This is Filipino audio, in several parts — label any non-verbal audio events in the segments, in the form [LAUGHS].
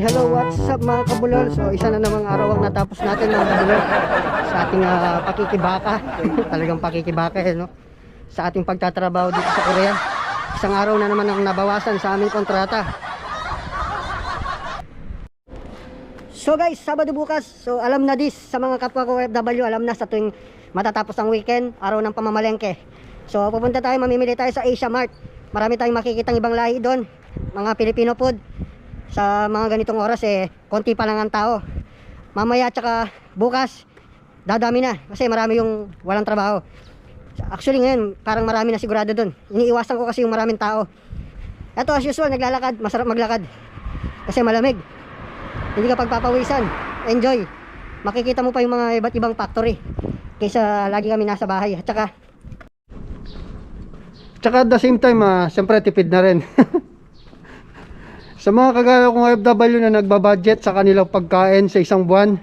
hello, what's up mga kabulol? So, isa na namang araw ang natapos natin mga kabulol sa ating ah, pakikibaka. Talagang pakikibaka eh, no? Sa ating pagtatrabaho dito sa Korea. Isang araw na naman ang nabawasan sa aming kontrata. So guys, Sabado bukas. So alam na this sa mga kapwa ko OFW, alam na sa tuwing matatapos ang weekend, araw ng pamamalengke. So pupunta tayo, mamimili tayo sa Asia Mart. Marami tayong makikitang ibang lahi doon. Mga Filipino food. Sa mga ganitong oras eh, konti pa lang ang tao. Mamaya tsaka bukas, dadami na. Kasi marami yung walang trabaho. Actually ngayon, parang marami na sigurado doon. Iniiwasan ko kasi yung maraming tao. Ito as usual, naglalakad. Masarap maglakad. Kasi malamig. Hindi ka pagpapawisan. Enjoy. Makikita mo pa yung mga iba't ibang factory. Kaysa lagi kami nasa bahay. At saka, Tsaka at the same time, ah, siyempre tipid na rin. [LAUGHS] sa mga kagaya kong OFW na nagbabudget sa kanilang pagkain sa isang buwan,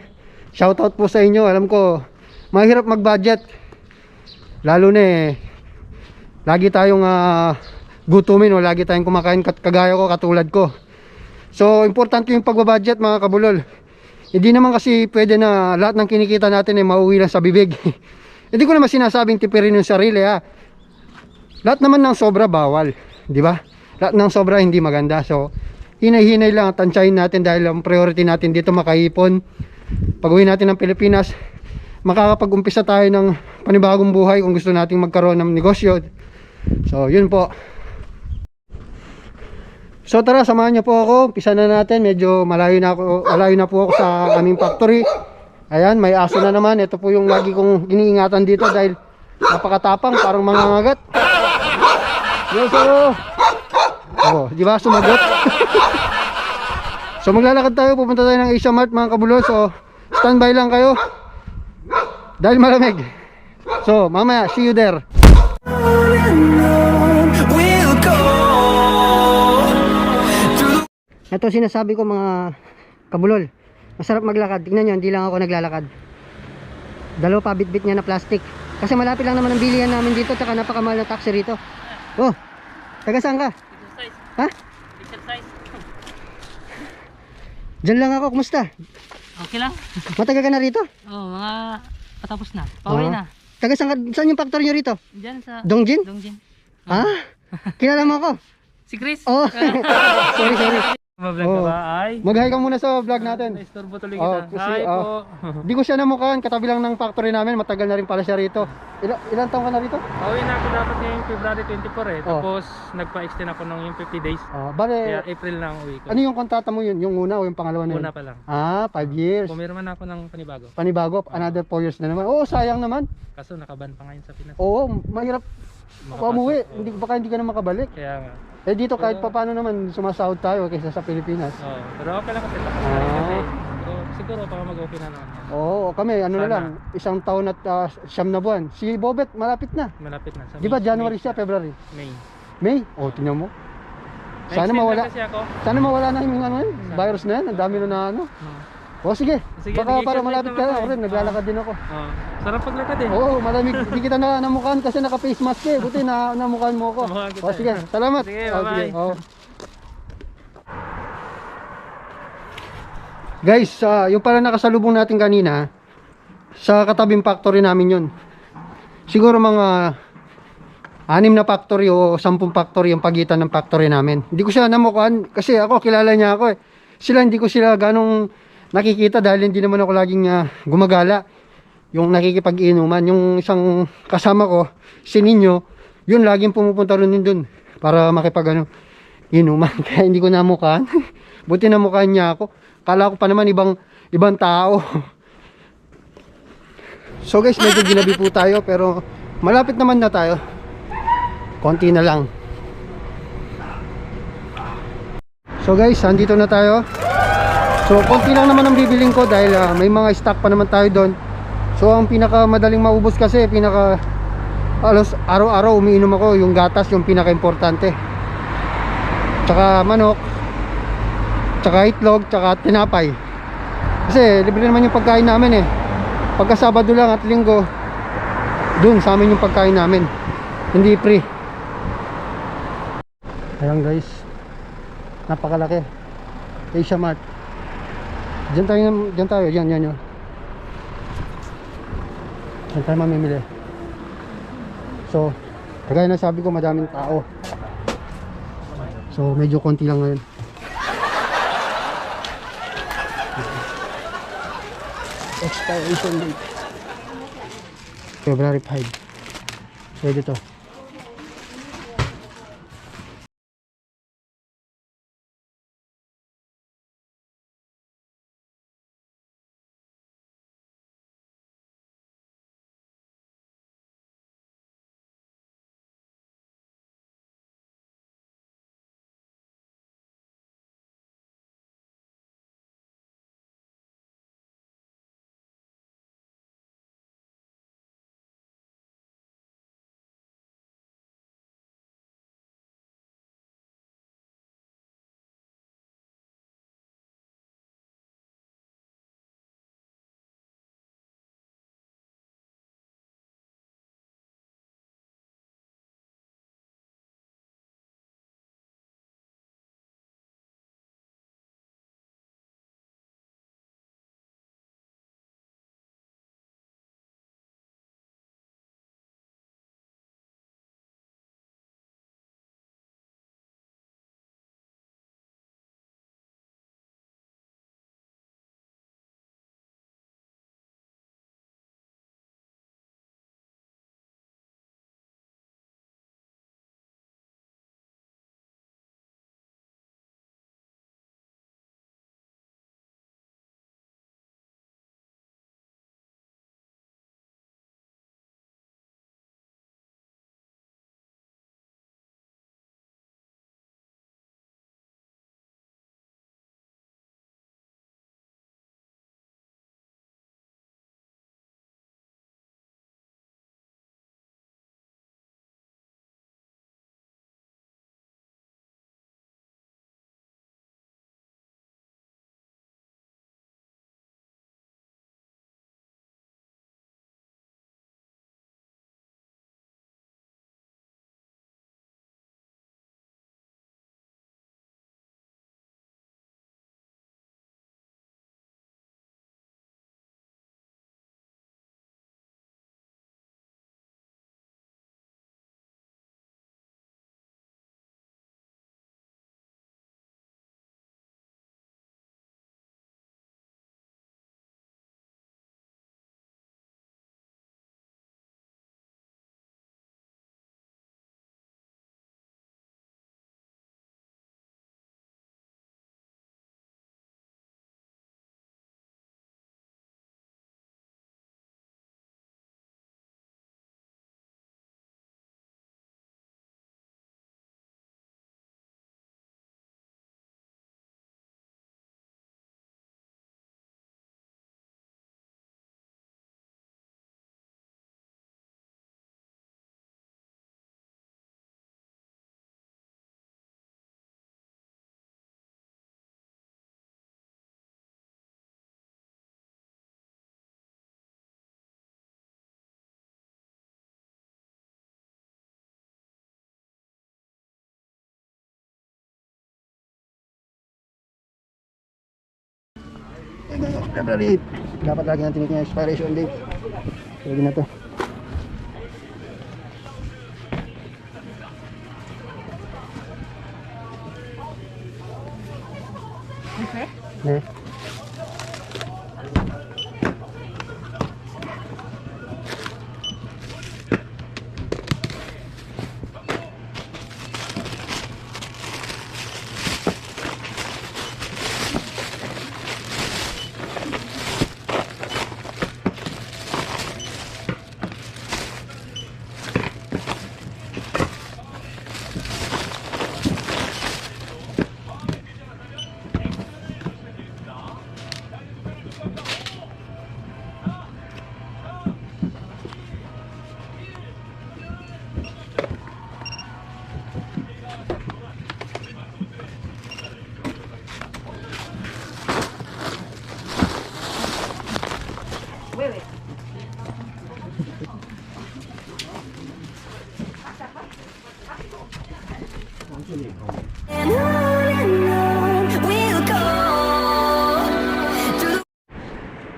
shoutout po sa inyo. Alam ko, mahirap mag-budget. Lalo na eh, lagi tayong ah, gutumin o lagi tayong kumakain kagaya ko, katulad ko. So, importante yung pagbabudget mga kabulol. Hindi naman kasi pwede na lahat ng kinikita natin ay mauwi lang sa bibig. [LAUGHS] Hindi ko naman sinasabing tipirin yung sarili ha. Lahat naman ng sobra bawal, di ba? Lahat ng sobra hindi maganda. So, hinay-hinay lang at tansyahin natin dahil ang priority natin dito makaipon. Pag uwi natin ng Pilipinas, makakapag-umpisa tayo ng panibagong buhay kung gusto nating magkaroon ng negosyo. So, yun po. So tara, samahan niyo po ako. Umpisa na natin. Medyo malayo na ako, malayo na po ako sa aming factory. Ayan, may aso na naman. Ito po yung lagi kong iniingatan dito dahil napakatapang, parang mangangagat. Yes, sir. Oh, di ba sumagot? [LAUGHS] so maglalakad tayo, pupunta tayo ng Asia Mart mga kabulo. So, standby lang kayo. Dahil malamig. So, mamaya, see you there. Ito sinasabi ko mga kabulol. Masarap maglakad. Tingnan nyo, hindi lang ako naglalakad. Dalawa pa bit-bit niya na plastic. Kasi malapit lang naman ang bilihan namin dito. Tsaka napakamahal na taxi rito. Oh, taga saan ka? Ha? Diyan lang ako. Kumusta? Okay lang. Matagal ka na rito? Oh, mga patapos na. Pauwi Oo. na. Taga saan, saan yung factory nyo rito? Diyan sa Dongjin? Dongjin. Ha? Kilala mo ako? Si Chris. Oh, [LAUGHS] sorry, sorry. Mablog Oo. ka ba? Ay. Mag-hi ka muna sa vlog natin. Naistorbo tuloy Oh, kita. kasi, Hi oh. po. [LAUGHS] Di ko siya namukhaan, katabi lang ng factory namin. Matagal na rin pala siya rito. Ila, ilan taong ka na rito? Pauwi na ako dapat ngayong February 24 eh. Oh. Tapos nagpa-extend ako ng yung 50 days. Oh, Kaya bale, April na ang uwi ko. ano yung kontrata mo yun? Yung una o yung pangalawa na yun? Una pa lang. Ah, 5 years. Pumirma na ako ng panibago. Panibago, another 4 years na naman. Oo, sayang naman. Kaso nakaban pa ngayon sa Pinas. Oo, mahirap Makapasok. umuwi. Hindi, baka hindi ka na makabalik. Kaya nga. Eh dito kahit Pero- pa paano naman sumasahod tayo kaysa sa Pilipinas. Oh, pero okay lang kasi rin Ah. kasi. So, siguro baka mag-okay na naman. Oo, kami ano na Sana. lang, isang taon at ah, siyam na buwan. Si Bobet malapit na. Malapit na. Sa Di ba May- January May- siya, February? May. May? Oh, tingnan mo. Sana Na-extend mawala. Kasi ako. Sana mawala na yung ano yun, virus na yan. Ang dami na na ano. O sige, Sige, baka para nag-exercise malapit ka naman na. ako rin, naglalakad din ako. Oh. Sarap paglakad eh. Oo, malamig. [LAUGHS] Hindi kita na namukhaan kasi naka-face mask ka eh. Buti na namukhaan mo ako. Namukhaan kita O sige, eh. salamat. Sige, O, bye-bye. oo. Guys, ah, yung pala nakasalubong natin kanina, sa katabing factory namin yun. Siguro mga anim na factory o sampung factory yung pagitan ng factory namin. Hindi ko siya namukhaan kasi ako kilala niya ako eh. Sila hindi ko sila ganong nakikita dahil hindi naman ako laging ah, gumagala. Yung nakikipag-inuman, yung isang kasama ko, si Ninyo, yun laging pumupunta rin dun para makipag ano, inuman. [LAUGHS] Kaya hindi ko namukhaan. [LAUGHS] Buti namukhaan niya ako. Kala ko pa naman ibang ibang tao. [LAUGHS] So guys, medyo ginabi po tayo pero malapit naman na tayo. Konti na lang. So guys, andito na tayo. So konti lang naman ang bibiling ko dahil ah, may mga stock pa naman tayo doon. So ang pinaka madaling maubos kasi pinaka alos araw-araw umiinom ako yung gatas yung pinaka importante. Tsaka manok. Tsaka itlog, tsaka tinapay. Kasi libre naman yung pagkain namin eh. Pagka Sabado lang at Linggo, dun sa amin yung pagkain namin. Hindi free. Ayan guys. Napakalaki. Asia Mart. Diyan tayo, diyan tayo, diyan, diyan, diyan. Diyan tayo mamimili. So, kagaya na sabi ko, madaming tao. So, medyo konti lang ngayon. Expiration date. February 5. Pwede to. February 8. Dapat lagi natin yung expiration date. Pwede na to. Okay.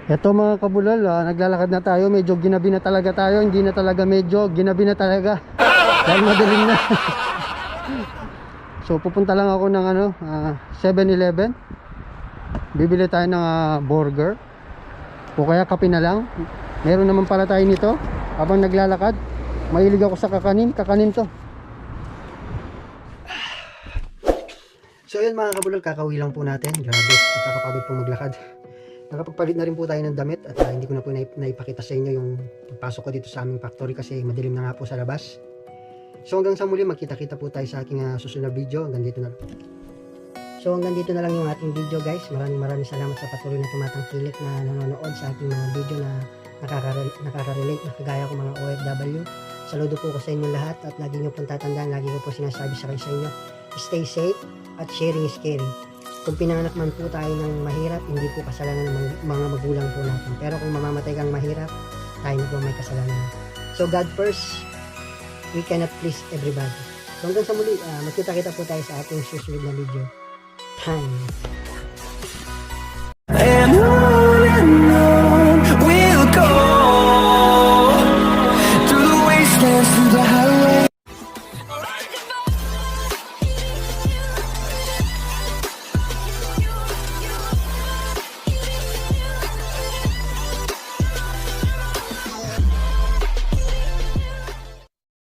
Ito mga kabulal, ah, naglalakad na tayo, medyo ginabi na talaga tayo, hindi na talaga medyo, ginabi na talaga. [LAUGHS] Dahil madaling na. so pupunta lang ako ng ano, ah, 7-Eleven. Bibili tayo ng ah, burger. O kaya kape na lang. Meron naman pala tayo nito habang naglalakad. Mahilig ako sa kakanin, kakanin to. So yun mga kabulol, kakauwi lang po natin. Grabe, nakakapagod po maglakad. Nakapagpalit na rin po tayo ng damit at ah, hindi ko na po naip- naipakita sa inyo yung pagpasok ko dito sa aming factory kasi madilim na nga po sa labas. So hanggang sa muli, magkita-kita po tayo sa aking ah, susunod na video. Hanggang dito na So hanggang dito na lang yung ating video guys. Maraming maraming salamat sa patuloy na tumatangkilik na nanonood sa ating mga video na nakaka- nakaka-relate na kagaya ko mga OFW. Saludo po ko sa inyo lahat at lagi nyo pong tatandaan, lagi ko po sinasabi sa sa inyo, stay safe at sharing is caring. Kung pinanganak man po tayo ng mahirap, hindi po kasalanan ng mga, magulang po natin. Pero kung mamamatay kang mahirap, tayo na po may kasalanan. So God first, we cannot please everybody. So hanggang sa muli, ah, magkita-kita po tayo sa ating susunod na video. Time.